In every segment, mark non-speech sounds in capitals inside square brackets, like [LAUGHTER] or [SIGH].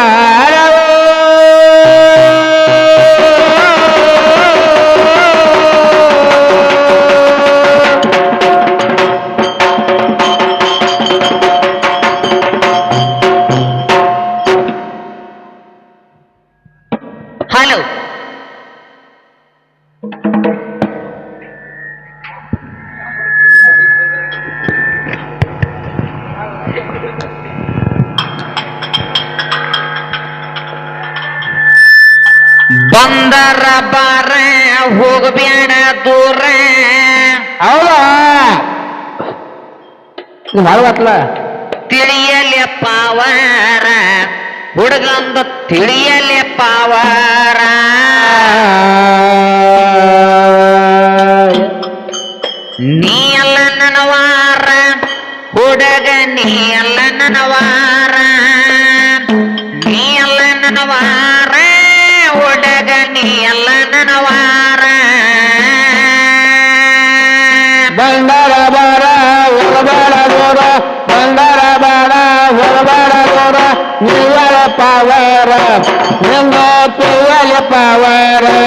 Ah, ಬಾರ ಹೋಗಬೇಡ ದೂರ. ಹೌದಾ? ಹೌದತ್ಲ ತಿಳಿಯಲೆ ಪಾವಾರ. ಹುಡುಗಂದು ತಿಳಿಯಲೆ ಪಾವಾರ. ನೀ ಅಲ್ಲ ನನವಾರ. ಹುಡುಗ ನೀ ಅಲ್ಲ ನನವಾರ. Yang puwala pawara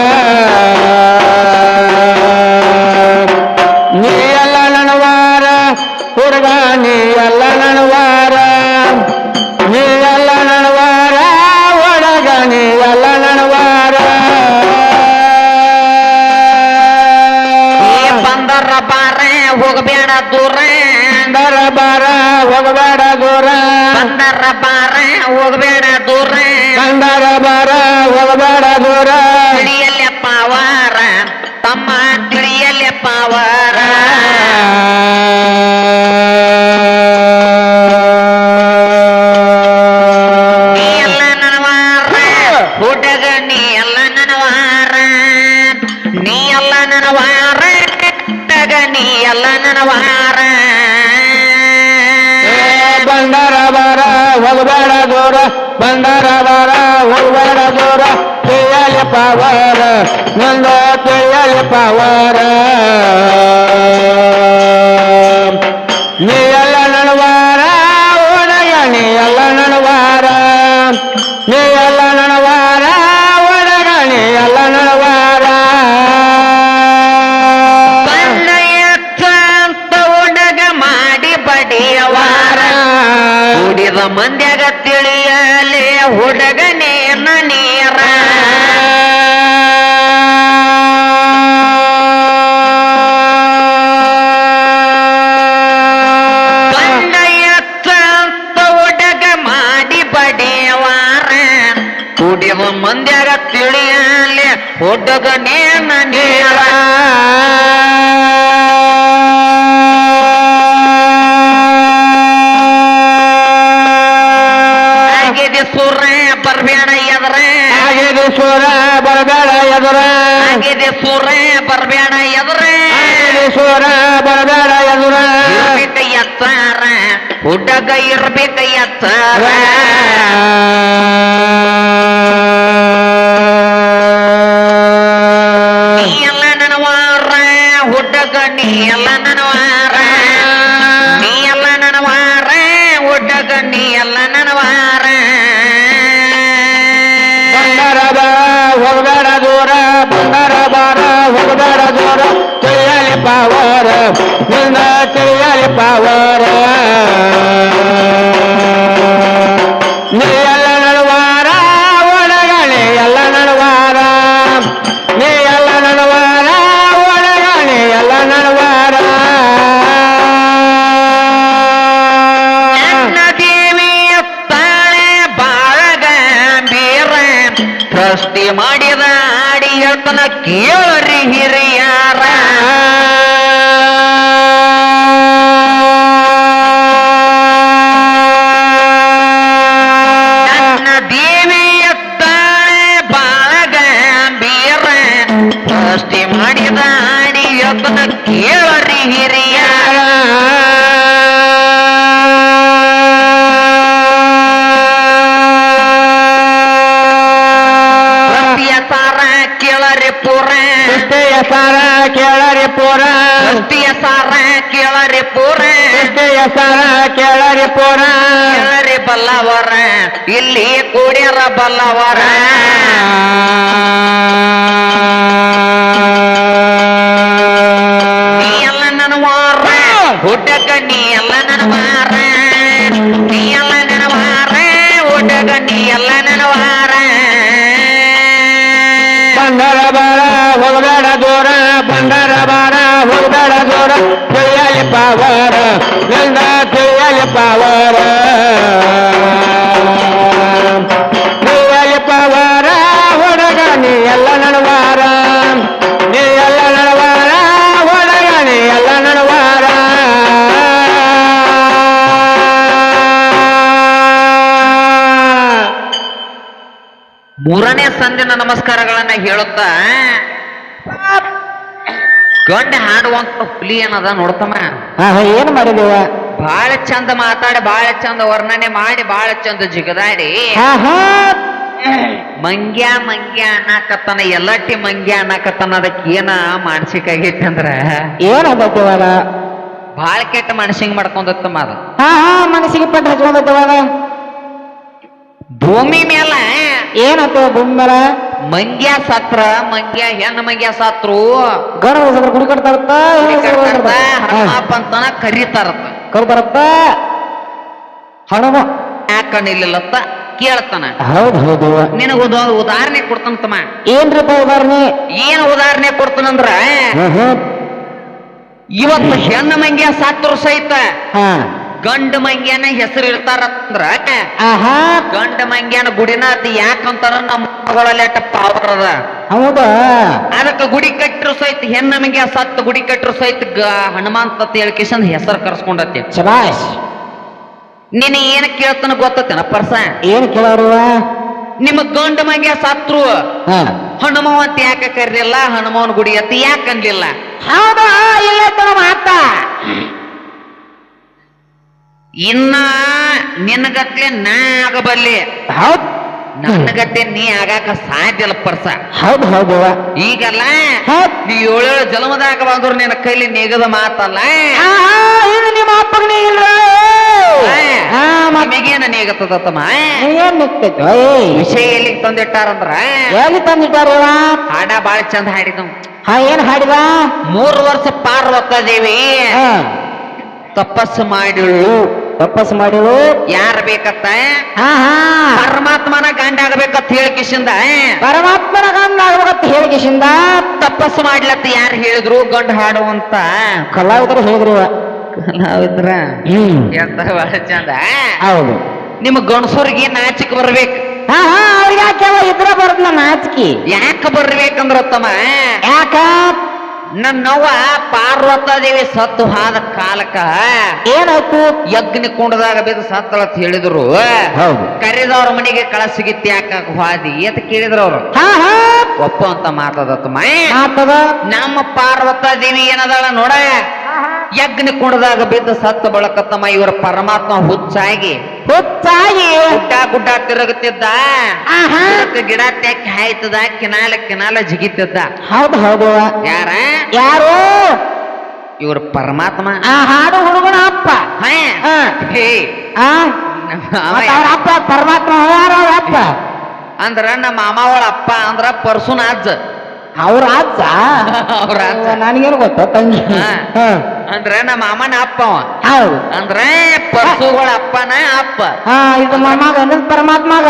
ನೀ ಎಲ್ಲ ನನವಾರ ತಗ ನೀ ಎಲ್ಲ ನನವಾರ ಬಂಡಾರ ವಾರ ಹೋಗಬೇಡ ದೂರ ಬಂಡಾರ ವಾರ ಹೋಗಬೇಡ ದೂರ ಕೇಳಿ ಪಾವಾರ ನಂದ ಕೇಳಿ ಪಾವಾರ ನೀ ಮಂಡ್ಯ ಹೋಗಬೇಡ ದೂರ ಬಂಗಾರ ಬಾರ ಹೋಗಬೇಡ ದೂರ पावर निर्णाचे आले पावर. निर्णय ಕೂಡ್ಯಾರ ಬಲ್ಲವರ ನೀ ಎಲ್ಲ ನನ್ನ ವಾರ ಹುಟ್ಟಕ ನೀ ಎಲ್ಲ ನನ್ನ ವಾರ ನೀ ಎಲ್ಲ ನನ್ನ ವಾರ ಹುಟ್ಟಕ ನೀ ಎಲ್ಲ ನನ್ನ ವಾರ ಬಂದರ ಬಾರ ಹೋಗಬೇಡ ದೂರ ಬಂದರ ಬಾರ ಹೋಗಬೇಡ ದೂರ ತಿಳಿಯಲಿ ಸಂದಿನ ನಮಸ್ಕಾರಗಳನ್ನ ಹೇಳುತ್ತಾ? ಗಂಡ ಹಾಡುವಂತ ಹುಲಿ ಏನದ ನೋಡ್ತಮ್ಮ? ಏನ್ ಮಾಡಿದೇವ? ಬಹಳ ಚಂದ ಮಾತಾಡಿ ಬಹಳ ಚಂದ ವರ್ಣನೆ ಮಾಡಿ ಬಾಳ ಚಂದ ಜಿಗದಾಡಿ. ಮಂಗ್ಯ ಮಂಗ್ಯ ಅನ್ನಕತ್ತನ ಎಲ್ಲಟ್ಟಿ ಮಂಗ್ಯ ಅನ್ನಕತ್ತನ ಅದಕ್ಕೆ ಏನ ಮಾನಸಿಕ ಆಗೈತಿ ಅಂದ್ರ? ಏನು ಬಹಳ ಬಾಳ ಕೆಟ್ಟ ಮನಸ್ಸಿಗೆ ಮಾಡ್ಕೊಂಡತ್ತಮ್ಮ ಅದು. ಮನಸ್ಸಿಗೆ ಪಟ್ಟ ಹಚ್ಕೊಂಡೈತಿವಾಗ ಭೂಮಿ ಮೇಲ ಏನತ್ತ ಭೂಮಿ ಮಂಗ್ಯಾ ಸತ್ರ ಮಂಗ್ಯ ಹೆಣ್ಣ ಮಂಗ್ಯ ಸತ್ರು. ಗಣ ಸತ್ರ ಗುಡಿ ಕಟ್ತಾರತ್ತ ಹನುಮಪ್ಪ ಅಂತನ ಕರೀತಾರತ್ತ ಕರ್ತಾರತ್ತ ಹಣಮ. ಯಾಕ ನಿಲ್ಲತ್ತ ಕೇಳ್ತಾನ. ಹೌದು ಹೌದು. ನಿನಗೊಂದು ಉದಾಹರಣೆ ಕೊಡ್ತಂತಮ್ಮ. ಏನ್ರಿಪ್ಪ ಉದಾಹರಣೆ? ಏನ್ ಉದಾಹರಣೆ ಕೊಡ್ತಾನಂದ್ರ? ಇವತ್ತು ಹೆಣ್ಣ ಮಂಗ್ಯ ಸತ್ರು ಸಹಿತ ಹಾ. ಗಂಡು ಮಂಗ್ಯಾನ ಹೆಸರು ಇರ್ತಾರಂದ್ರ ಗಂಡ ಮಂಗ್ಯಾನ ಗುಡಿನ ಅದು ಯಾಕಂತಾರ ನಮ್ಮ ಮಗಳಲ್ಲಿ ಅಟ್ಟ ಪಾವರ್ ಅದ. ಹೌದಾ? ಅದಕ್ಕೆ ಗುಡಿ ಕಟ್ಟರು ಸಹಿತ ಹೆಣ್ಣು ಮಂಗ್ಯ ಸತ್ತು ಗುಡಿ ಕಟ್ಟರು ಸಹಿತ ಹನುಮಂತ ಹೇಳ್ಕಿಸಂದ್ ಹೆಸರು ಕರ್ಸ್ಕೊಂಡತಿ. ಶಬಾಶ್ ನೀನು ಏನ್ ಕೇಳ್ತಾನ ಗೊತ್ತತೇನ ಪರ್ಸ? ಏನ್ ಕೇಳೋರು ನಿಮ್ಮ ಗಂಡ ಮಂಗ್ಯ ಸತ್ರು. ಹಾ. ಹನುಮವ ಅಂತ ಯಾಕೆ ಕರೀಲಿಲ್ಲ? ಹನುಮವನ ಗುಡಿ ಅತಿ ಯಾಕೆ ಅನ್ಲಿಲ್ಲ? ಹೌದಾ? ಇಲ್ಲ ಮಾತ. ಇನ್ನ ನಿನ್ನಗತ್ಲೆ ನಾ ಆಗಬಲ್ಲಿ ಹೌದ್. ನನ್ನಗತ್ತೆ ನೀ ಆಗಾಕ ಸಾಧ್ಯ ಇಲ್ಲ ಪರ್ಸ. ಹೌದು ಹೌದು ಈಗಲ್ಲ ನೀ ಏಳೇಳು ಜನ್ಮದಾಗ ಬಂದ್ರು ನಿನ್ನ ಕೈಲಿ ನೀಗದ ಮಾತಲ್ಲ. ನಿಮ್ಮ ಅಪ್ಪಗನೇ ಇಲ್ಲ. ಏನ್ ನಿಕ್ತೈತು ಏಯ್ ವಿಷಯ ಎಲ್ಲಿಗೆ ತಂದಿಟ್ಟಾರಂದ್ರ? ಎಲ್ಲಿ ತಂದಿಟ್ಟಾರ ಹಾಡ ಬಾಳ ಚಂದ ಹಾಡಿದ ಹಾ ಏನ್ ಹಾಡಿದ? ಮೂರು ವರ್ಷ ಪಾರ್ವತ ದೇವಿ. ತಪಸ್ಸು ಮಾಡಿಳು. ತಪಸ್ ಮಾಡಿರು ಯಾರ ಬೇಕತ್ತ ಪರಮಾತ್ಮನ ಗಂಡ ಆಗ್ಬೇಕಂತ ಹೇಳಿಕಿಸಿಂದ ಪರಮಾತ್ಮನ ಗಂಡ ಆಗ್ಬೇಕಂತ ಹೇಳಿಕೆಶಿಂದ ತಪಸ್ ಮಾಡ್ಲತ್ತ ಯಾರು ಹೇಳಿದ್ರು ಗಂಡ ಹಾಡುವಂತ ಕಲಾವಿದರು ಹೇಳಿದ್ರು. ಕಲಾವಿದ್ರ? ಎಂತ ಬಹಳ ಚಂದ ಹೌದು. ನಿಮ್ ಗಣಸೂರಿಗೆ ನಾಚಿಕ್ ಬರ್ಬೇಕು. ಹಾ ಹಾ ಅವ್ರಿಗೆ ಯಾಕೆ ಇದ್ರ ಬರ್ದ ನಾಚಿಕೆ. ಯಾಕೆ ಬರ್ಬೇಕಂದ್ರ ತಮ್ಮ ಯಾಕ? ನನ್ನವ್ವ ಪಾರ್ವತಾದೇವಿ ಸತ್ತು ಹಾದ ಕಾಲಕ ಏನಾಯ್ತು? ಯಜ್ಞ ಕುಂಡದಾಗ ಬಿದ್ದು ಸತ್ತಳ ಹೇಳಿದ್ರು. ಹೌದು. ಕರೆದವ್ರ ಮನೆಗೆ ಕಳಸಿಗಿತ್ತಿ ಯಾಕ ಹಾದಿ ಅಂತ ಕೇಳಿದ್ರು ಅವ್ರು. ಒಪ್ಪ ಅಂತ ಮಾತಾದ ಮಾತದ? ನಮ್ಮ ಪಾರ್ವತಾದೇವಿ ಏನದಾಳ ನೋಡ. ಯಜ್ಞ ಕುಣದಾಗ ಬಿದ್ದು ಸತ್ತು ಬಳಕತ್ತಮ್ಮ ಇವ್ರ ಪರಮಾತ್ಮ ಹುಚ್ಚಾಗಿ ಹುಚ್ಚಾಗಿ ಗುಡ್ಡ ಗುಡ್ಡ ತಿರುಗುತ್ತಿದ್ದ. ಗಿಡ ತೆಕ್ಕಿ ಹಾಯ್ತದ ಕಿನಾಲ ಕಿನಾಲ ಜಿಗಿತಿದ್ದ. ಹೌದು ಹೌದು. ಯಾರ? ಯಾರು? ಇವ್ರ ಪರಮಾತ್ಮ. ಆ ಹಾಡು ಹುಡುಗನ ಅಪ್ಪ. ಹೇ. ಅಪ್ಪ ಪರಮಾತ್ಮ ಅಪ್ಪ? ಅಂದ್ರ ನಮ್ಮ ಮಾಮಾವಳ ಅಪ್ಪ ಅಂದ್ರ ಪರ್ಸುನ ಅಜ್ಜ ಅವ್ರ ಅಜ್ಜ? [LAUGHS] ಅವ್ರ ಅಜ್ಜ. ನನಗೇನು ಗೊತ್ತ ತಂಗಿ. ಹಾ. ನಮ್ಮ ಮಾಮನ ಅಪ್ಪ ಹೌದು. ಅಂದ್ರೆ ಪಶುಗಳ ಅಪ್ಪನ ಅಪ್ಪ. ಹಾ ಇದು ಮಗ ಅನ್ನೋದು ಪರಮಾತ್ಮಗ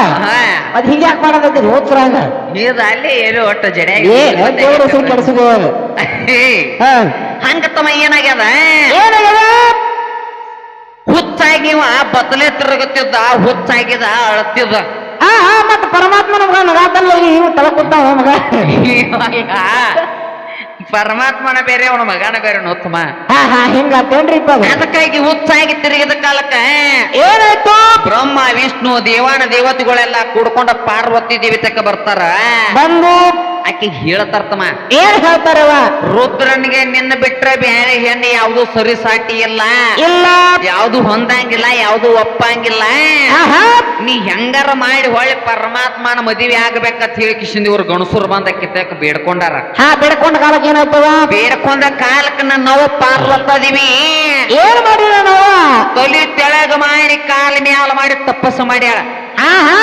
ಅದ್ ಹಿಂಗೆ ಯಾಕೆ ಮಾಡೋದೈತಿ ಹೋಗ್ತಾರಂಗ ನೀರ್ ಅಲ್ಲಿ ಏನು ಒಟ್ಟು ಜಡೆ ಹೆಸರು ಹಂಗ ತಮ್ಮ ಏನಾಗ್ಯದ? ಏನಾಗ್ಯದ? ಹುಚ್ಚಾಗಿ ಬತ್ತಲೆ ತಿರುಗುತ್ತಿದ್ದ ಹುಚ್ಚಾಗಿದ ಅಳತಿದ್ದ. ಹಾ ಹಾ ಮತ್ತ ಪರಮಾತ್ಮನ ಮಗ ನಗಾತಲ್ಲ ಕೂತಾವ ಮಗ ಪರಮಾತ್ಮನ ಬೇರೆ ಅವನು ಮಗನ ಬೇರೆ ಉತ್ತಮ. ಹಾ ಹಾ ಹಿಂಗಾತೇನ್ರಿಪ್ಪ ಅದು? ಅದಕ್ಕಾಗಿ ಉತ್ಸಾಹಿ ತಿರುಗಿದ ಕಾಲಕ್ಕ? ಏನಾಯ್ತು? ಬ್ರಹ್ಮ ವಿಷ್ಣು ದೇವಾನ ದೇವತೆಗಳೆಲ್ಲ ಕೂಡ್ಕೊಂಡ ಪಾರ್ವತಿ ದೇವಿ ತಕ್ಕ ಬರ್ತಾರ. ಬಂದು ಆಕಿ ಹೇಳ್ತಾರ್ತಮ್ಮ ಏನ್ ಹೇಳ್ತಾರವ ರುದ್ರನಿಗೆ ನಿನ್ನ ಬಿಟ್ರೆ ಬೇರೆ ಹೆಣ್ಣು ಯಾವ್ದು ಸರಿ ಸಾಟಿ ಇಲ್ಲ. ಇಲ್ಲ. ಯಾವ್ದು ಹೊಂದಂಗಿಲ್ಲ ಯಾವ್ದು ಒಪ್ಪಂಗಿಲ್ಲ. ನೀ ಹೆಂಗಾರ ಮಾಡಿ ಹೊಳ್ಳಿ ಪರಮಾತ್ಮನ ಮದುವೆ ಆಗ್ಬೇಕಂತ ಹೇಳಿ ಕಿಶನ್ ಇವ್ರು ಗಣಸೂರ್ ಬಂದ ಕಿತ್ತಕ್ ಬೇಡ್ಕೊಂಡಾರ. ಹಾ ಬೇಡ್ಕೊಂಡ ಕಾಲಕ್ಕೆ ಏನಾಯ್ತವ ಬೇಡ್ಕೊಂಡ ಕಾಲಕ್ಕೆ ನಾವು ಪಾರ್ಲತ್ತದೀವಿ ಏನ್ ಮಾಡಿ ನಾವ? ತೊಲಿ ತೆಳಗ ಮಾಡಿ ಕಾಲ ಮ್ಯಾಲ ಮಾಡಿ ತಪಸ್ಸು ಮಾಡ್ಯಾಳ. ಆಹಾ.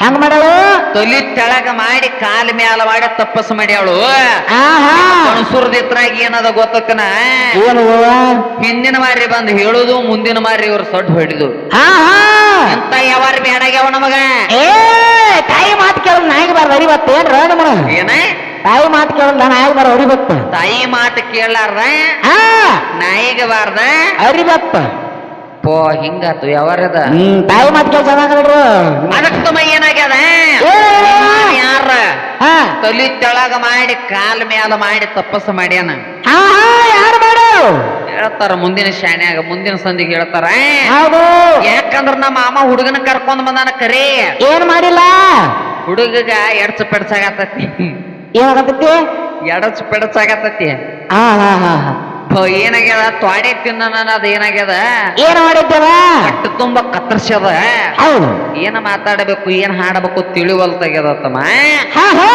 ಹೆಂಗ್ ಮಾಡಳು? ತೊಲಿ ತೆಳಗ ಮಾಡಿ ಕಾಲ ಮ್ಯಾಲ ಮಾಡಿ ತಪಸ್ಸು ಮಾಡ್ಯಾಳು. ಆಹಾ. ಗಣಸೂರ್ದಿತ್ರಾಗ ಏನದ ಗೊತ್ತಕ್ಕನ? ಹಿಂದಿನ ಮಾರಿ ಬಂದು ಹೇಳುದು ಮುಂದಿನ ಮಾರಿ ಇವ್ರು ಸೊಡ್ ಹೊಡಿದು. ಆಹಾ ಯಾವ ಯಾವಾರ ಬೇಡಾಗ್ಯಾವ ನಮಗ? ಏ ತಾಯಿ ಮಾತು ಕೇಳ ನಾಯಿ ಬಾರ ಅರಿವತ್ತ ಏನ್ರ ನಮ್ಮನ ಏನ? ತಾಯಿ ಮಾತು ಕೇಳ ನಾಯಿಗೆ ಬಾರ ಅರಿಬತ್ತ ತಾಯಿ ಮಾತು ಕೇಳಾರ್ದ? ನಾಯಿಗೆ ಬಾರ್ದ? ಅರಿಬತ್ತ ಪೋ ಹಿಂಗಾತು ಯಾವಾರದ ತಾವು ತಾಯಿ ಮಾತು ಕೇಳ ಅದಕ್ಕೆ ಅದಕ್ಕ ತಮ್ಮ ಏನಾಗ್ಯದ? ಯಾರ? ಹಾ. ತಲಿ ತೆಳಗ ಮಾಡಿ ಕಾಲ ಮ್ಯಾಲ ಮಾಡಿ ತಪಸ್ಸು ಮಾಡ್ಯಾನ. ಆಹಾ ಯಾರು ಮಾಡು? ಹೇಳ್ತಾರ ಮುಂದಿನ ಶಾನ್ಯಾಗ ಮುಂದಿನ ಸಂದಿಗೆ ಹೇಳ್ತಾರ ಹೌದು. ಯಾಕಂದ್ರ ನಮ್ಮ ಮಾಮ ಹುಡುಗನ ಕರ್ಕೊಂಡ್ ಬಂದಾನ ಕರೆ. ಏನ್ ಮಾಡಿಲ್ಲ? ಹುಡುಗಗ ಎಡ್ಚ ಪೆಡ್ಸಾಗತ್ತತಿ. ಏನಾಗತ್ತೈತಿ? ಎಡಚ್ ಪೆಡಸಾಗತ್ತತಿ. ಹಾ ಹಾ ಹಾ ಹಾ ಹೋ, ಏನಾಗ್ಯದ? ತ್ವಾಡೆ ತಿನ್ನ ಅದ ಏನಾಗ್ಯದ? ಏನ್ ಮಾಡಿದ್ದೇವ? ಕಟ್ಟು ತುಂಬ ಕತ್ತರ್ಸ್ಯದ. ಹೌದು. ಏನ ಮಾತಾಡಬೇಕು ಏನ್ ಹಾಡಬೇಕು ತಿಳಿವಲ್ತಾಗ್ಯದ ತಮ್ಮ ಹಾ ಹಾ.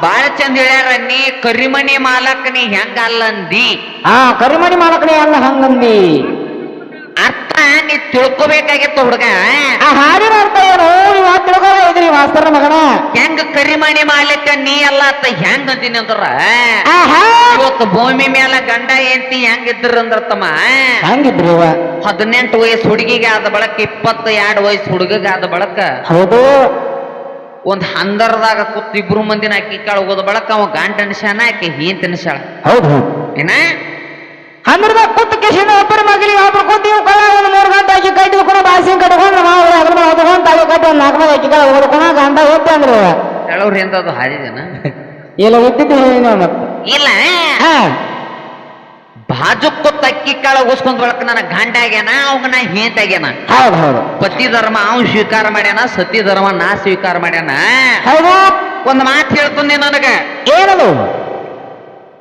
ಬಾಳ ಚಂದ ಹೇಳ್ಯಾರ ನೀ ಕರಿಮಣಿ ಮಾಲಕ್ ನೀ ಹೆಂಗ ಅಲ್ಲಂದಿ ಆ ಕರಿಮಣಿ ಮಾಲಕನಿ ಅಲ್ಲ ಹಂಗಂದಿ. ಅರ್ಥ ನೀ ತಿಳ್ಕೊಬೇಕಾಗಿತ್ತು ಹುಡುಗ. ಆ ಹಾಡಿನ ಅರ್ಥ ಏನು? ಇದ್ರಿ ಮಾಸ್ತರ್ನ ಮಗನ? ಹೆಂಗ ಕರಿಮಣಿ ಮಾಡ್ಲಿಕ್ಕೆ ನೀ ಅಲ್ಲ ಅತ್ತ ಹೆಂಗ್ ಅಂತೀನಿ ಅಂದ್ರ? ಆಹಾ ಇವತ್ತು ಭೂಮಿ ಮ್ಯಾಲ ಗಂಡ ಹೆಂಡತಿ ಹೆಂಗಿದ್ರು ಅಂದ್ರ ತಮ್ಮ? ಹಂಗಿದ್ರಿ. ಹದಿನೆಂಟು ವಯಸ್ಸು ಹುಡುಗಿಗೆ ಆದ ಬಳಕ ಇಪ್ಪತ್ತ ಎರಡು ವಯಸ್ಸು ಹುಡುಗಗೆ ಆದ ಬಳಕ. ಹೌದು. ಒಂದ್ ಹಂದರದಾಗ ಕೂತ್ ಇಬ್ರು ಮಂದಿನ ಅಕ್ಕಿ ಕಾಳು ಹೋದ ಬಳಕ ಅವ ಗಂಡ ಅನಿಸ್ಯಾನ ಆಕಿ ಹೀನ್ ತಿನ್ಸಾಳ ಹೌದು ಹೌದು. ಏನ? ಅಂದ್ರದ ಕುತ್ತ ಕಿಶಿನ ಒಬ್ಬರ ಮಗಲಿಗೆ ಒಬ್ಬರು ಕುತ್ತಿ ಕಳ ಒಂದು ಮೂರು ಗಂಟೆ ಅಕ್ಕಿ ಕಟ್ಟಿದ್ಕೊಂಡು ಬಾಸಿ ಕಟ್ಕೊಂಡು ಮಾವು ಅದ್ರ ಮೇಲೆ ಹೊತ್ಕೊಂಡು ತಾಯಿ ಕಟ್ಟಿ ಒಂದು ನಾಲ್ಕು ಮಂದಿ ಅಕ್ಕಿ ಕಾಳು ಓದ್ಕೊಂಡು ಗಂಡ ಹೋಗ್ತೆ ಅಂದ್ರೆ. ಅವ್ವ. ಎಂತ ಎಂದದು ಹಾದಿದೇನ ಇಲ್ಲ ಇದ್ದಿದ್ದು ಹೇಳಿನ ಮತ್ತೆ ಇಲ್ಲ. ಹಾ. ಬಾಜು ಕೂತ್ ಅಕ್ಕಿ ಕಾಳು ಉಸ್ಕೊಂಡ್ ಬಳಕ ನನ್ನ ಗಂಡ ಆಗ್ಯಾನ ಅವಾಗ ನಾ ಹೇಂತಾಗ್ಯಾನ ಹೌದು ಹೌದು. ಪತಿ ಧರ್ಮ ಅವ್ನು ಸ್ವೀಕಾರ ಮಾಡ್ಯಾನ ಸತಿ ಧರ್ಮ ನಾ ಸ್ವೀಕಾರ ಮಾಡ್ಯಾನ? ಹೌದು. ಒಂದು ಮಾತು ಹೇಳ್ತೀನಿ ನನಗೆ. ಏನದು?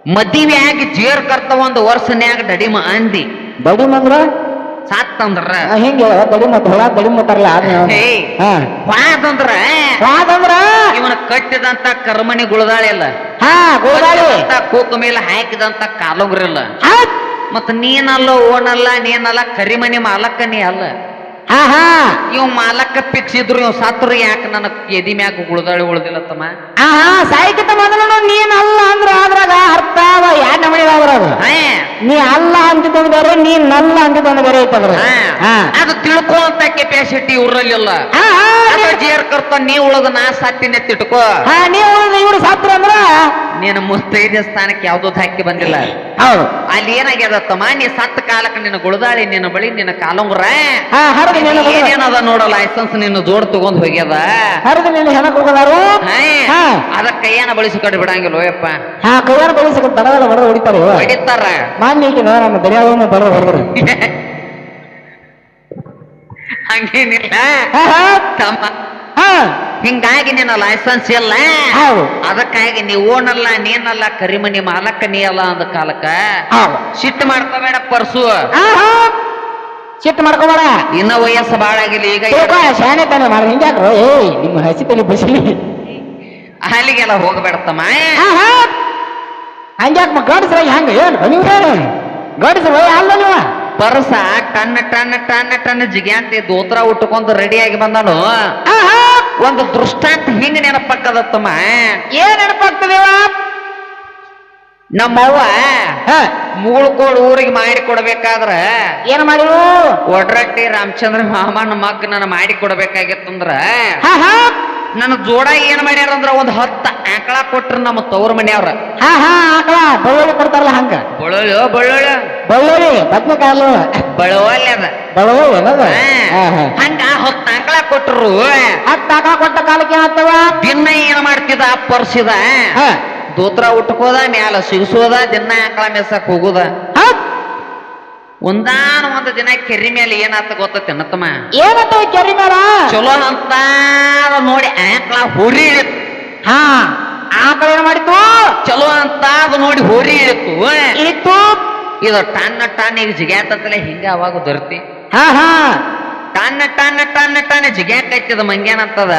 ಮದುವೆಯಾಗಿ ಜೇರ್ ಕರ್ತವ ಒಂದು ವರ್ಷನ್ಯಾಗ ದಡಿಮ ಅಂದಿ. ಬಡು ಮದ್ರು ಸಾತ್ತಂದ್ರ. ಹಿಂಗೆ ದಡಿ ದಡಿಮ ಹೊಳ ದಡಿಮ ತರಲ ಹೇ ಹಾ. ವಾದಂದ್ರ ಯಾಕಂದ್ರ ಇವನ ಕಟ್ಟಿದಂತ ಕರ್ಮಣಿ ಗುಳದಾಳಿಲ್ಲ ಹಾ ಕೂಕ ಮೇಲೆ ಹಾಕಿದಂತ ಕಾಲುಗ್ರಿಲ್ಲ. ಮತ್ತ ನೀನಲ್ಲ ಓನಲ್ಲ ನೀನಲ್ಲ ಕರಿಮನಿ ಮಾಲಕ್ಕ ನೀ ಅಲ್ಲ. ಹಾ ಹಾ. ಇವ್ ಮಾಲಕ್ಕ ಪಿಕ್ಸಿದ್ರು ಇವ್ ಸತ್ರ ಯಾಕೆ ನನ್ನ ಎದಿ ಮ್ಯಾಗ ಉಳ್ದಾಳಿ ಉಳ್ದಿಲ್ಲ ತಮ್ಮ ಹಾ. ಹಾ ಸಾಹಿತ್ಯದ ಮೊದಲು ನೀನಲ್ಲ ಅಲ್ಲ ಅಂದ್ರ ಅದ್ರಾಗ ಅರ್ಥ ಅವ ಯಾಡ್ ನಮನಿ ಅದ್ರಾಗ ಹಾ, ನೀ ಅಲ್ಲ ಅಂತ ತಂದು ಬೇರೆ ನೀ ನಲ್ಲ ಬೇರೆ ಐತದ್ರ ಹಾ. ಹಾ. ಅದು ತಿಳ್ಕೊಂತ ಕೆಪಾಸಿಟಿ ಇವ್ರಲ್ಲಿಲ್ಲ ಅದ ಜೇರ್ ಕರ್ತ ನೀ ಉಳದ ನಾ ಸತ್ತಿನ ತಿಟ್ಕೋ ನೀ ಉಳದ ಇವ್ರು ಸತ್ರ ಅಂದ್ರ? ನೀನು ಮುಸ್ತೈದೆ ಸ್ಥಾನಕ್ಕೆ ಯಾವ್ದು ಹಾಕಿ ಬಂದಿಲ್ಲ. ಹೌದು. ಅಲ್ಲಿ ಏನಾಗ್ಯದ ತಮ್ಮ ನೀ ಸತ್ತ ಕಾಲಕ್ಕೆ ನಿನ್ನ ಗುಳದಾಳಿ ನಿನ್ನ ಬಳಿ ನಿನ್ನ ಕಾಲುಂಗ್ರ ಏನದ ನೋಡ ಲೈಸೆನ್ಸ್ ನಿನ್ನ ಜೋಡ್ ತಗೊಂಡ್ ಹೋಗ್ಯದ. ಹರಿದು ನಿನ್ನ ಹೆಣಕ್ ಹೋಗದಾರು? ಹಾ, ಹಾ. ಅದ ಕೈಯನ್ನ ಬಳಸಿ ಕಡಿ ಬಿಡಂಗಿಲ್ಲ ಯಪ್ಪ ಹಾ ಬಳಸಿ ಬೆಳೆಸಕ ಹೊಡಿತಾರೆ ಇವ. ಹೊಡಿತಾರ. ಮಾನ್ಯ ಈಕಿನ ನಮ್ಮ ದರಿಯಾವನ್ನು ಹೊಡೆದ್ರು [LAUGHS] ಹಂಗೇನಿಲ್ಲ. ತಮ್ಮ. ಹಿಂಗಾಗಿ ನಿನ್ನ ಲೈಸೆನ್ಸ್ ಇಲ್ಲ. ಅದಕ್ಕಾಗಿ ನೀ ಓನಲ್ಲ ನೀನಲ್ಲ ಕರಿಮನಿ ಮಾಲಕ್ಕ ನೀ ಅಲ್ಲ ಅಂದ ಕಾಲಕ್ಕ. ಸಿಟ್ಟು ಮಾಡ್ಕೋಬೇಡ ಪರ್ಸು. ಸಿಟ್ಟು ಮಾಡ್ಕೋಬೇಡ. ಇನ್ನ ವಯಸ್ಸು ಬಾಳ ಆಗಿಲ್ಲ ಈಗ ಶಾನೆ ತಾನೆ ಮಾಡಿ ಹಿಂಗ್ಯಾಕ್ರೋ ಏಯ್ ನಿಮ್ಮ ಹಸಿ ತಲೆ ಬಸಲಿ ಅಲ್ಲಿಗೆಲ್ಲ ಹೋಗಬೇಡತ್ತಮ್ಮ. ಹಂಗ್ಯಾಕ್ ಗಡಿಸ್ರ ಹೆಂಗ? ಏನು ನೀವು ಏನು ಗಡಿಸ್ರ ಅಲ್ಲ ನೀವ? ಪರಸ ಟನ್ ಟನ್ ಟನ್ ಟನ್ ಜಿಗ್ಯಾಂತಿ ದೋತ್ರ ಉಟ್ಕೊಂಡು ರೆಡಿಯಾಗಿ ಬಂದನು. ಒಂದು ದೃಷ್ಟಾಂತ ಹೆಂಗ ನೆನಪಕ್ಕದತ್ತಮ್ಮ ಏನ್ ನೆನಪಾಗ್ತದೆ ನಮ್ಮವ್ವ ಹಾ. ಮುಗುಳ್ಕೋಡ್ ಊರಿಗೆ ಮಾಡಿ ಕೊಡ್ಬೇಕಾದ್ರ ಏನ್ ಮಾಡಿದ್ರು ಒಡ್ರಟ್ಟಿ ರಾಮಚಂದ್ರ ಮಾಮನ ಮಗ್ ನನ್ನ ಮಾಡಿ ಕೊಡ್ಬೇಕಾಗಿತ್ತಂದ್ರ ನನ್ನ ಜೋಡ ಏನ್ ಮಾಡ್ಯಾರ ಅಂದ್ರ ಒಂದ್ ಹತ್ತ ಆಕಳ ಕೊಟ್ರ ನಮ್ಮ ತವ್ರ ಮನೆಯವ್ರ. ಹಾ ಹಾ ಆಕಳ. ಬಳ್ಳೊಳ್ಳಿ ಕೊಡ್ತಾರಲ್ಲ ಹಂಗ? ಬಳ್ಳೋಳಿ ಬಳ್ಳೋಳಿ ಬಳ್ಳೊಳ್ಳಿ ಬದ್ನೆಕಾಯಲ್ಲ ಬಳ್ಳವಲ್ಲಿ ಅದ. ಬಳ್ಳೊಳ್ಳಿ ಅದ ಹಂಗ ಹತ್ತ ಆಕಳ ಕೊಟ್ರು. ಹತ್ತ ಆಕಳ ಕೊಟ್ಟ ಕಾಲಕ್ಕೆ ಆತವ ದಿನ ಏನ್ ಮಾಡ್ತಿದ ಪರ್ಸಿದ ದೂತ್ರ ಉಟ್ಕೋದ ಮ್ಯಾಲ ಸಿಗಿಸೋದ ದಿನ ಆಕಳ ಮೆಸಕ್ ಹೋಗುದ. ಒಂದಾನ ಒಂದು ದಿನ ಕೆರಿ ಮೇಲೆ ಏನಾತ ಗೊತ್ತೈತೆ ತಮ್ಮ ಏನಂತ ಕೆರಿ ಮೇಲ ಚಲೋ ಅಂತ ನೋಡಿ ಆಕಳ ಹುರಿ ಹಾ ಆಕಳ ಏನ್ ಮಾಡಿತ್ತು? ಚಲೋ ಅಂತ ಅದು ನೋಡಿ ಹುರಿ ಇಳಿತು ಇತ್ತು ಇದು ಟನ್ನ ಟನ್ ಈಗ ಜಿಗ್ಯಾತತ್ತಲೆ ಹಿಂಗ ಅವಾಗ ದೊರ್ತಿ. ಹಾ ಹಾ. ಟನ್ನ ಟನ್ನ ಟನ್ನ ಟನ್ನ ಜಿಗ್ಯಾಕೈತದ ಮಂಗ್ಯಾನಂತದ.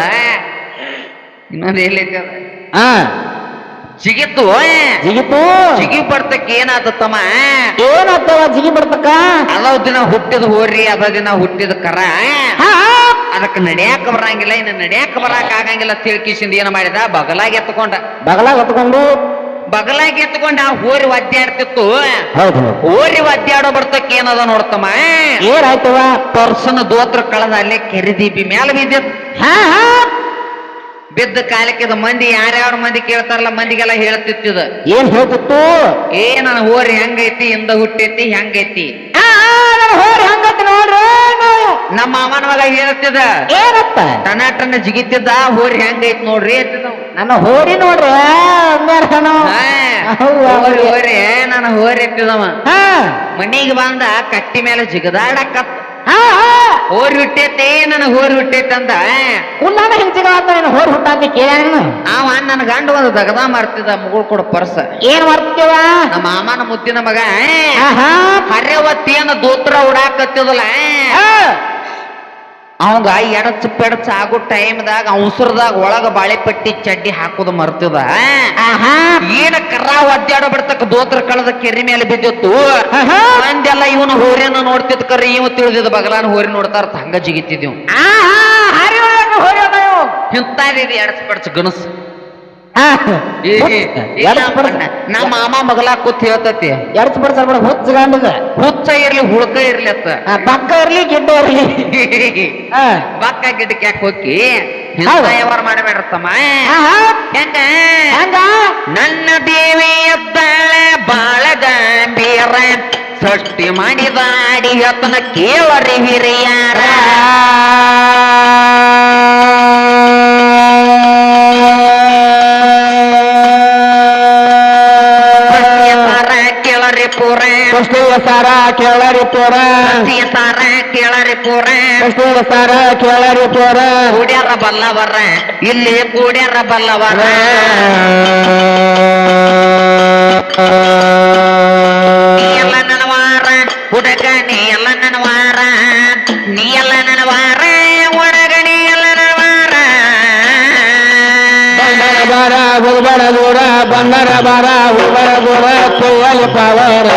ಇನ್ನೊಂದು ಎಲ್ಲಿ ಅದ? ಹಾ. ಜಿಗಿತ್ತು ಜಿಗಿತು? ಜಿಗಿ ಬರ್ತಕ್ಕೆ ತಮ್ಮ ಏನಾಗ್ತವ ಜಿಗಿ ಬರ್ತಕ್ಕ ಅದಾವ ದಿನ ಹುಟ್ಟಿದ ಹೋರಿ ಅದ ದಿನ ಹುಟ್ಟಿದ ಕರ ಹಾ ಅದಕ್ಕೆ ನಡ್ಯಾಕ ಬರಂಗಿಲ್ಲ ಇನ್ನು ನಡ್ಯಾಕ ಬರಾಕ ಆಗಂಗಿಲ್ಲ ತಿಳ್ಕಿಸಿಂದ ಏನ್ ಮಾಡಿದ? ಬಗಲಾಗಿ ಎತ್ಕೊಂಡ. ಬಗಲಾಗ ಹೊತ್ಕೊಂಡು ಬಗಲಾಗಿ ಎತ್ಕೊಂಡ ಆ ಹೋರಿ ಒದ್ದಾಡ್ತಿತ್ತು ಹೌದು. ಹೋರಿ ಒದ್ದಾಡೋ ಬರ್ತಕ್ಕ ಏನದ ನೋಡ್ತಮ್ಮ ಏನಾಯ್ತವ? ಪರ್ಸನ್ ದೋತ್ರ ಕಳದ ಅಲ್ಲೇ ಕೆರೆದೀಪಿ ಮೇಲೆ ಬಿದ್ದಿತ್ತು ಹಾ. ಬಿದ್ದ ಕಾಲಕ್ಕೆ ಇದು ಮಂದಿ ಯಾರ್ಯಾರ ಮಂದಿ ಕೇಳ್ತಾರಲ್ಲ ಮಂದಿಗೆಲ್ಲ ಹೇಳ್ತಿತ್ತಿದ. ಏನ್ ಹೇಳ್ತಿತ್ತು? ಏ ನನ್ನ ಹೋರಿ ಹೆಂಗೈತಿ ಹಿಂದ ಹುಟ್ಟೈತಿ ಹೆಂಗೈತಿ. ಹೋರಿ ಹಂಗತ್ ನೋಡ್ರಿ. ನಮ್ಮ ಮಾಮನ ಮಗ ಹೇಳ್ತಿದ. ಏನಪ್ಪ ಟನಾಟನ ಜಿಗಿತಿದ್ದ ಹೋರಿ ಹೆಂಗೈತಿ ನೋಡ್ರಿ ಅಂತಿದ್ದ ನನ್ನ ಹೋರಿ ನೋಡ್ರಿ ಹೋರಿ ಹೋರಿ ನನ್ನ ಹೋರಿ ಎತ್ತಿದವ ಹಾ. ಮನಿಗೆ ಬಂದ ಕಟ್ಟಿ ಮೇಲೆ ಜಿಗದಾಡಕತ್ತ ಹೋರಿ ಹುಟ್ಟೈತೆ ನನ್ನ ಹೋರ್ ಹುಟ್ಟೈತಿ ಅಂತ ಕುಲ್ಲಾನ ಹಿಂಸಿಗ ಹೋರ್ ಹೋರಿ ಹುಟ್ಟಾಂತ ಕೇಳ್ಯಾನ ಅವ ನನ್ನ ಗಂಡ ಒಂದು ದಗದ ಮಾಡ್ತಿದ್ದ ಮುಗುಳ್ ಕೊಡ ಪರ್ಸ. ಏನ್ ಮಾಡ್ತೀವ ನಮ್ಮ ಮಾಮನ ಮುದ್ದಿನ ಮಗ ಆಹಾ. ದೂತ್ರ ಉಡಾಕತ್ತಿದಲ್ಲ ಅವಂಗ ಎಡಚ್ ಪೆಡಚ್ ಆಗೋ ಟೈಮ್ದಾಗ ಅವಸರದಾಗ ಒಳಗ ಬಾಳೆಪಟ್ಟಿ ಚಡ್ಡಿ ಹಾಕೋದು ಮರ್ತದ. ಆಹಾ. ಏನ ಕರ್ರ ಒದ್ದಾಡೋ ಬಿಡ್ತಕ್ಕ ದೋತ್ರ ಕಳದ ಕೆರಿ ಮೇಲೆ ಬಿದ್ದಿತ್ತು. ಅಂದೆಲ್ಲ ಇವನು ಹೋರಿಯನ್ನು ನೋಡ್ತಿದ್ ಕರ್ರಿ ಇವ ತಿಳಿದಿದ್ದ ಬಗಲಾನ ಹೋರಿ ನೋಡ್ತಾರ ಹಂಗ ಜಿಗಿತಿದ್ವಿ. ಇಂತಾದಿದ್ ಎಡಚ್ ಪೆಡಚ್ ಗನಸ್. ನಮ್ಮ- ಮಾಮ ಮಗಲ ಕೂತ್ ಹೇಳ್ತತಿ. ಎರ್ಚ್ ಬರ್ತಾರ ಬಿಡ ಹುಚ್ಚ ಗಂಡಗ ಹುಚ್ಚ ಇರ್ಲಿ ಹುಳ್ಕ ಇರ್ಲಿ ಅತ್ತ. ಬಕ್ಕ ಇರ್ಲಿ ಗಿಡ್ಡ ಇರ್ಲಿ. ಬಕ್ಕ ಗಿಡ್ಡಕ್ಕೆ ಯಾಕೆ ಹೋಗಿ. ವ್ಯವಹಾರ ಮಾಡಬೇಡ್ರತ್ತಮ್ಮ. ಆಹಾ ಹೆಂಗ? ಹಂಗ? ನನ್ನ ದೇವಿ ಎದ್ದಾಳೆ ಬಾಳ ಗಂಭೀರ. ಸೃಷ್ಟಿ ಮಾಡಿದ ಅಡಿಯತನ ಕೇಳರಿ ಹಿರಿಯರ ಕೃಷ್ಣಯ್ಯ ಸಾರ ಕೇಳರಿ ಪೋರ. ಸತ್ಯ ಸಾರ ಕೇಳರಿ ಪೂರ. ಕೃಷ್ಣಯ್ಯ ಸಾರ ಕೇಳರಿ ಪೋರ. ಕೂಡ್ಯಾರ ಬಲ್ಲವರ. ಇಲ್ಲಿ ಕೂಡ್ಯಾರ ಬಲ್ಲವರ. ನೀ ಎಲ್ಲ ನನ್ನ ವಾರ ಹುಡುಗ ನೀ ಎಲ್ಲ ನನ್ನ ವಾರ ನೀ ಎಲ್ಲ ಬಾರ ಹೋಗ್ಬಾರ ದೂರ ಬಂದರ ಬಾರ ಹೋಗ್ಬಾರ ದೂರ ತುವಲಿ ಪವರ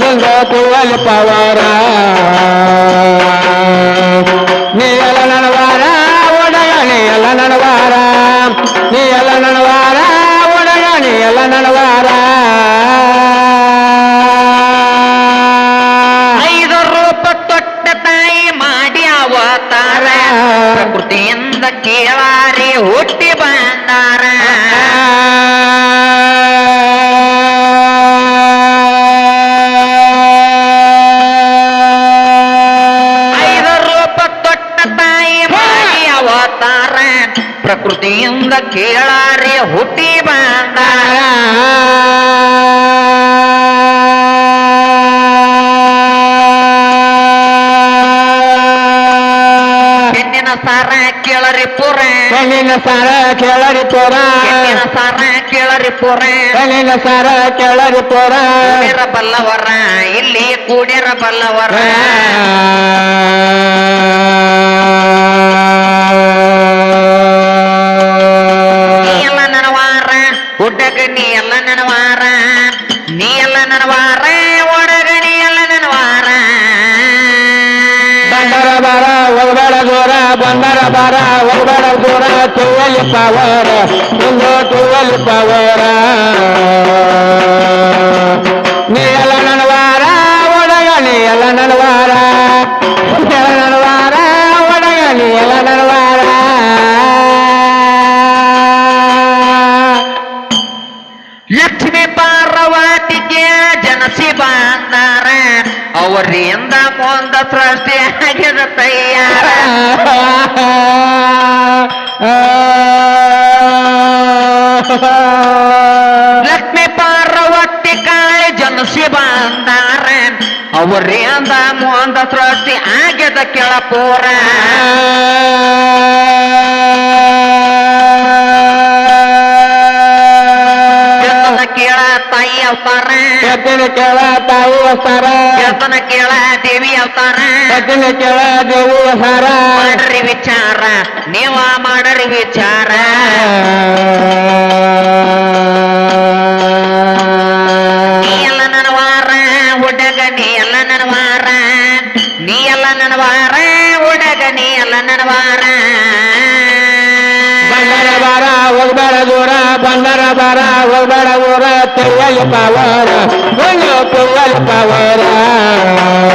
ಮುಂದ ತುವಲಿ ಪವರ. ನೀ ಪ್ರಕೃತಿಯಿಂದ ಕೇಳಾರಿ ಹುಟ್ಟಿ ಬಂದಾರ. ಹೆಣ್ಣಿನ ಸಾರ ಕೇಳರಿ ಪುರ. ಕಣ್ಣಿನ ಸಾರ ಕೇಳರಿ ಪೋರ. ಹೆಣ್ಣಿನ ಸಾರ ಕೇಳರಿ ಪುರ. ಕಣ್ಣಿನ ಸಾರ ಕೇಳರಿ ಪೋರ. ಬಲ್ಲವರ ಇಲ್ಲಿ ಕೂಡಿರ ಬಲ್ಲವರ. ಬಂದರ ಬಾರ ಒಬ್ಬರ ದೂರ ತುವಲಿ ಪವರ ಒಂದು ತುವಲಿ ಪವರ ನೀ ಎಲ್ಲ ವಾರ ಒಡಗ ನೀ ಎಲ್ಲ ನನ್ನ ವಾರ ನೀ ಎಲ್ಲ ವಾರ ಒಡಗ ನೀ ಎಲ್ಲ ನನ್ನ ಲಕ್ಷ್ಮೀ ಪಾರ್ವತಿಗೆ ಜನಸಿ ಬಂದಾರ ಅವರಿಂದ ಮುಂದ ಸೃಷ್ಟಿ ಲಕ್ಷ್ಮೀ ಪಾರ್ವತಿ ಕಾಳಿ ಜನಸಿ ಬಂದಾರ ಅವರಿಂದ ಮುಂದ ಸೃಷ್ಟಿ ಆಗ್ಯದ ಕೆಳಪೂರ. ಅವತಾರ. ಎತ್ತಿನ ಕೇಳ ತಾವು ಅವತಾರ ಕೇಳ್ತನ ಕೇಳ ದೇವಿ ಅವತಾರ. ಎತ್ತಿನ ಕೇಳ ದೇವಿ ಅವತಾರ ಮಾಡ್ರಿ ವಿಚಾರ ನೀವ ಮಾಡರಿ ವಿಚಾರ. ನೀ ಎಲ್ಲ ನನ್ನ ವಾರ ಹುಡುಗ ನೀ ಎಲ್ಲ ನನ್ನ ವಾರ. ನೀ ಎಲ್ಲ ನನ್ನ ವಾರ ಹುಡುಗ ನೀ ಎಲ್ಲ ನನ್ನ ವಾರ. ಬಂದರ ಬಾರ ಹೋಗ್ಬೇಡ ದೂರ ಬಂದರ ಬಾರ ಹೋಗ್ಬೇಡ ದೂರ ತೆಯ್ಯಲಿ ಪಾವರ ಒಂದು ತೆಯ್ಯಲಿ ಪಾವರ ನೀ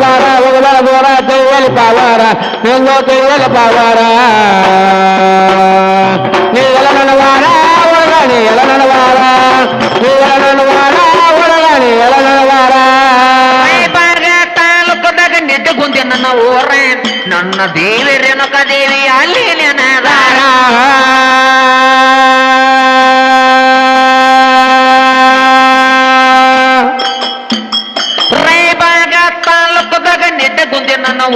ಬಾರ ಹೋಗಬಾರ ದೂರ ತೆಯ್ಯಲಿ ಪಾವಾರ ನಿಂದು ತೆಯ್ಯಲಿ ಪಾವಾರ ನೀ ಎಲ್ಲ ನನ್ನ ವಾರ ಒಳಗ ನೀ ಎಲ್ಲ ನನ್ನ ವಾರ ನೀ ಎಲ್ಲ ನನ್ನ ವಾರ ಒಳಗ ನೀ ಎಲ್ಲ ನನ್ನ ವಾರ ರಾಯಬಾಗ ತಾಲೂಕದಾಗ ನೆಟ್ಟಗುಂದಿ ನನ್ನ ಊರ ನನ್ನ ದೇವಿ ರೇಣುಕ ದೇವಿ ಅಲ್ಲಿ ನೆನದಾರ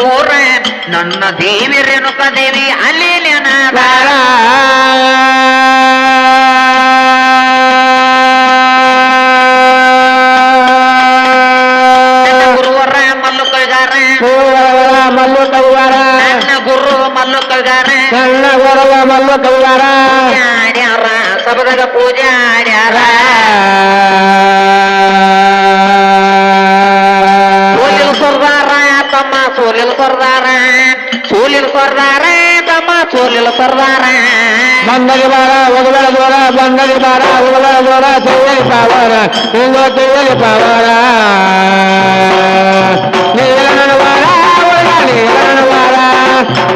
ಊರ ನನ್ನ ದೇವಿ ರೇಣುಕ ದೇವಿ ಅಲ್ಲಿ ನೀ ಎಲ್ಲ ನನ್ನ ವಾರ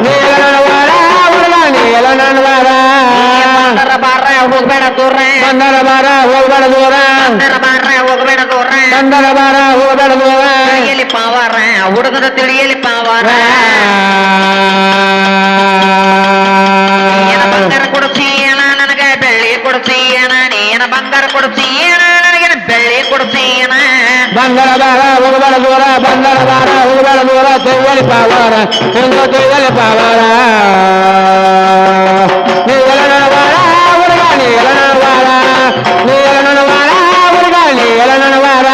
ನೀ ಎಲ್ಲ ನನ್ನ ವಾರ ಒಳಗ ನೀ ಎಲ್ಲ ನನ್ನ ವಾರ ಬಂದರ ಬಾರ ಹೋಗ್ಬೇಡ ದೂರ ಬಂದರ ಬಾರ ಹೋಗಬೇಡ ದೂರ ಬಂದರ ಬಾರ ಹೋಗ್ಬೇಡ ದೂರ ಬಂದರ ಬಾರ ಹೋಗಬೇಡ ದೂರ ತಿಳಿಯಲಿ ಪಾವಾರ ಹುಡುಗದ ತಿಳಿಯಲಿ ಪಾವಾರ ಏನ ಬಂಗಾರ ಬಂದರ ಬಾರ ಹೋಗಬೇಡ ದೂರ ಬಂದರ ಬಾರ ಹೋಗಬೇಡ ದೂರ ತೆಯ್ಯಲಿ ಪಾವಾರ ಹಿಂಗೋ ತೆಯ್ಯಲಿ ಪಾವಾರ ನೀ ಎಲ್ಲ ನನ್ನ ವಾರ ಹುಡುಗ ನೀ ಎಲ್ಲ ನನ್ನ ವಾರ ನೀ ಎಲ್ಲ ನನ್ನ ವಾರ ಹುಡುಗ ನೀ ಎಲ್ಲ ನನ್ನ ವಾರ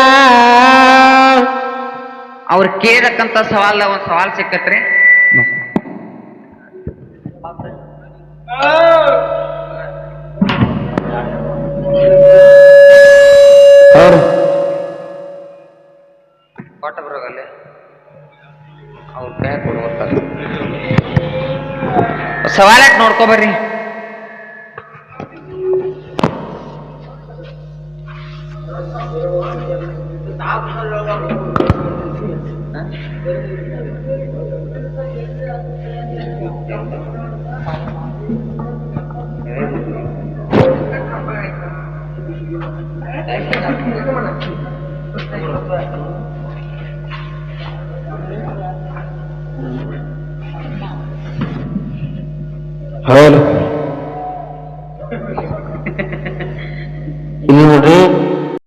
ಅವ್ರು ಕೇಳಕ್ಕಂತ ಸವಾಲ್ ಒಂದ್ ಸವಾಲ್ ಸಿಕ್ಕತ್ರಿ ಸವಾಲಾಟ್ ನೋಡ್ಕೊ